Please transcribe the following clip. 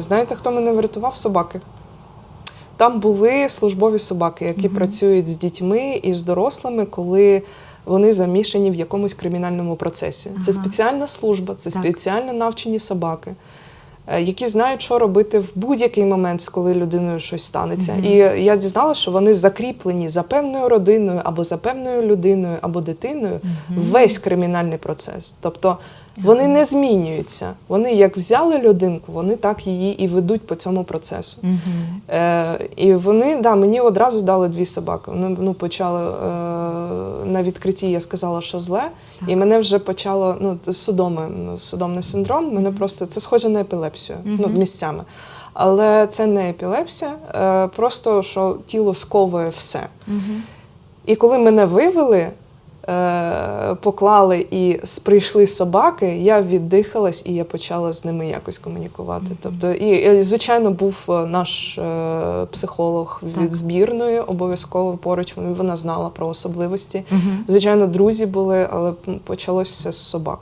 Знаєте, хто мене врятував? Собаки. Там були службові собаки, які працюють з дітьми і з дорослими, коли вони замішані в якомусь кримінальному процесі. Це спеціальна служба, це Так. спеціально навчені собаки, е, які знають, що робити в будь-який момент, коли людиною щось станеться. І я дізналася, що вони закріплені за певною родиною або за певною людиною або дитиною весь кримінальний процес. Тобто вони не змінюються. Вони як взяли людинку, вони так її і ведуть по цьому процесу. Е, і вони да, мені одразу дали дві собаки. Вони ну, почали е, на відкритті, я сказала, що зле, і мене вже почало ну, судоме, ну, судомний синдром. Мене просто це схоже на епілепсію ну, місцями. Але це не епілепсія, е, просто що тіло сковує все. І коли мене вивели, поклали і прийшли собаки, я віддихалась і я почала з ними якось комунікувати. Тобто, і, і, звичайно, був е, наш е, психолог від Так. збірної, обов'язково поруч. Вона- знала про особливості. Звичайно, друзі були, але почалося з собак.